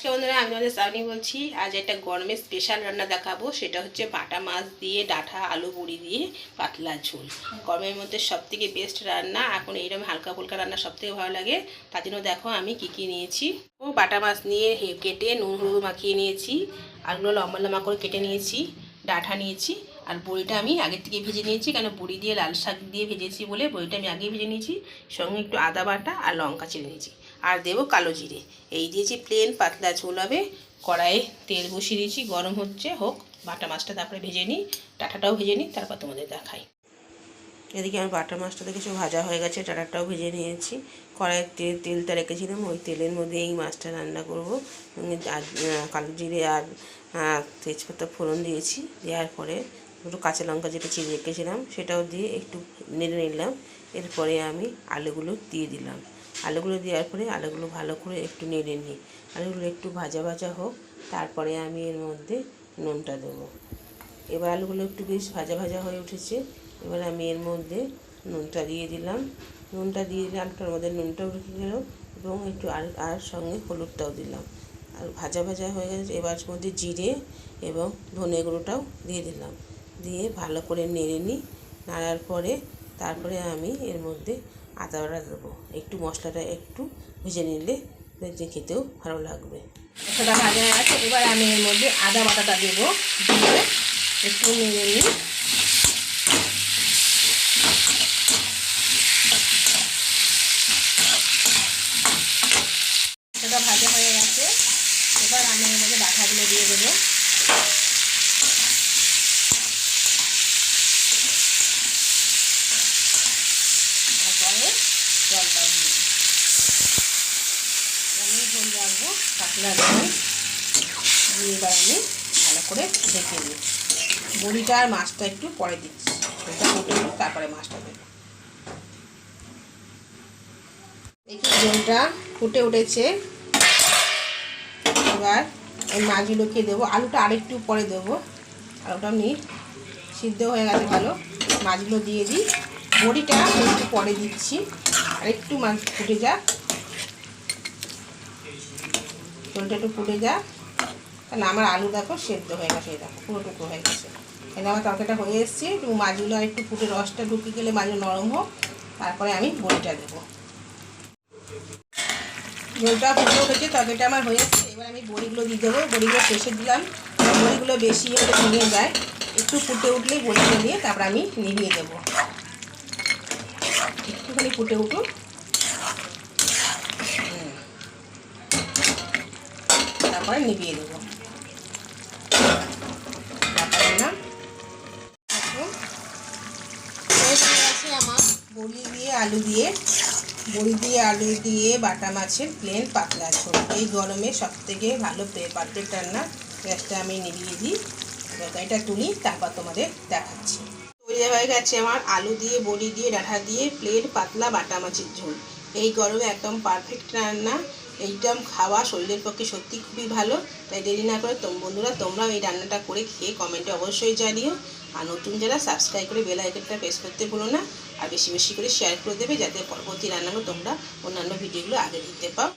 নমস্কার বন্ধুরা আমি আমাদের সাউনি বলছি, আজ একটা গরমের স্পেশাল রান্না দেখাবো। সেটা হচ্ছে বাটা মাছ দিয়ে ডাঁটা আলু বড়ি দিয়ে, পাতলা ঝোল। গরমের মধ্যে সব থেকে বেস্ট রান্না। এখন এইরকম হালকা ফুলকা রান্না সব থেকে ভালো লাগে। তার জন্য দেখো আমি কি কি নিয়েছি। ও, বাটা মাছ নিয়ে কেটে নুন হলুদ মাখিয়ে নিয়েছি, আলুগুলো লম্বা লম্বা করে কেটে নিয়েছি ডাঁটা নিয়েছি, আর বড়িটা আমি আগের থেকে ভেজে নিয়েছি, কেন বড়ি দিয়ে লাল শাক দিয়ে ভেজেছি বলে বড়িটা আমি আগেই ভেজে নিয়েছি, সঙ্গে একটু আদা বাটা আর লঙ্কা চিড়ে নিয়েছি। আর দেবো কালো জিরে। এই দিয়েছি প্লেন পাতলা ঝোল হবে কড়াইয়ে তেল বসিয়ে দিয়েছি গরম হচ্ছে হোক বাটা মাছটা তারপরে ভেজে নিই টাটাটাও ভেজে নিই তারপর তোমাদের দেখাই। এদিকে আমার বাটা মাছটা দেখেছ ভাজা হয়ে গেছে টাটাটাও ভেজে নিয়েছি। কড়াইয়ের তেল তেলটা রেখেছিলাম ওই তেলের মধ্যে এই মাছটা রান্না করব। আর, কালো জিরে আর তেজপাতা ফোড়ন দিয়েছি দেওয়ার পরে দুটো কাঁচা লঙ্কা যেটা চিড়ে রেখেছিলাম সেটাও দিয়ে একটু নেড়ে নিলাম। এরপরে আমি আলুগুলো দিয়ে দিলাম। আলুগুলো দেওয়ার পরে আলুগুলো ভালো করে একটু নেড়ে নিই। আলুগুলো একটু ভাজা ভাজা হোক, তারপরে আমি এর মধ্যে নুনটা দেবো। এবার আলুগুলো একটু বেশ ভাজা ভাজা হয়ে উঠেছে, এবার আমি এর মধ্যে নুনটা দিয়ে দিলাম। নুনটা দিয়ে দিলে আলুটার মধ্যে নুনটাও ঢুকে গেল এবং একটু আর আর সঙ্গে হলুদটাও দিলাম। আর ভাজা ভাজা হয়ে গেছে, এবার মধ্যে জিরে এবং ধনে গুঁড়োটাও দিয়ে দিলাম। দিয়ে ভালো করে নেড়ে নিই, নাড়ার পরে তারপরে আমি এর মধ্যে আদা দেবো। একটু মশলাটা একটু ভেজে নিলে যে খেতেও ভালো লাগবে। মশলাটা ভাজা গেছে, এবার আমি এর মধ্যে আদা বাটাটা দেবো। একটু নেড়ে নিই। সেটা ভাজা হয়ে গেছে, এবার আমি এর মধ্যে ডাঁটাগুলো দিয়ে দেবো। তারপরে জলটাও দিয়ে। আমি ঝোল রাখব পাতলা ঝোল দিয়ে এবার আমি ভালো করে ঢেকে বড়িটা আর মাছটা একটু পরে দিচ্ছি। ওটা ফুটে তারপরে মাছটা দেবো। ফুটে উঠেছে। এবার এই মাছগুলোকে দেবো। আলুটা আরেকটু পরে দেবো। আলুটা আমি সিদ্ধ হয়ে গেছে, ভালো। মাছগুলো দিয়ে দিই। বড়িটা একটু পরে দিচ্ছি। আর একটু মাছ ফুটে যাক। ঝোলটা একটু ফুটে যাক। তাহলে আমার আলু দেখো সেদ্ধ হয়ে গেছে দেখো, পুরোটুকু হয়ে গেছে। এখানে আমার তরকারিটা হয়ে এসছে, একটু মাছগুলো একটু ফুটে রসটা ঢুকে গেলে মাছগুলো নরম হোক। তারপরে আমি বড়িটা দেবো। ঝোলটা ফুটে উঠেছে, তরকারিটা আমার হয়ে এসছে এবার আমি বড়িগুলো দিয়ে দেবো। বড়িগুলো শেষে দিলাম। বড়িগুলো বেশি হলে ভেঙে যায়। একটু ফুটে উঠলেই বড়িটা দিয়ে তারপর আমি নিভিয়ে দেবো। একটুখানি ফুটে হুম। তারপরে নিভিয়ে দেবো। আমার। বড়ি দিয়ে আলু দিয়ে। বড়ি দিয়ে আলু দিয়ে বাটা মাছের প্লেন পাতলা ঝোল এই গরমে সব থেকে ভালো পারফেক্ট রান্না। গ্যাসটা আমি নিভিয়ে দিই। তরকারিটা তুলি, তারপর তোমাদের দেখাচ্ছি। তৈরি হয়ে গেছে আমার। আলু দিয়ে, বড়ি দিয়ে, ডাঁটা দিয়ে প্লেন পাতলা বাটা মাছের ঝোল। এই গরমে একদম পারফেক্ট রান্না। এইটাম খাওয়া শরীরের পক্ষে সত্যি খুবই ভালো। তাই দেরি না করে তোম বন্ধুরা, তোমরাও এই রান্নাটা করে খেয়ে কমেন্টে অবশ্যই জানিও। আর নতুন যারা সাবস্ক্রাইব করে বেল আইকনটা প্রেস করতে ভুলো না, আর বেশি বেশি করে শেয়ার করে দেবে, যাতে পরবর্তী রান্নাগুলো তোমরা অন্যান্য ভিডিওগুলো আগে দিতে পাও।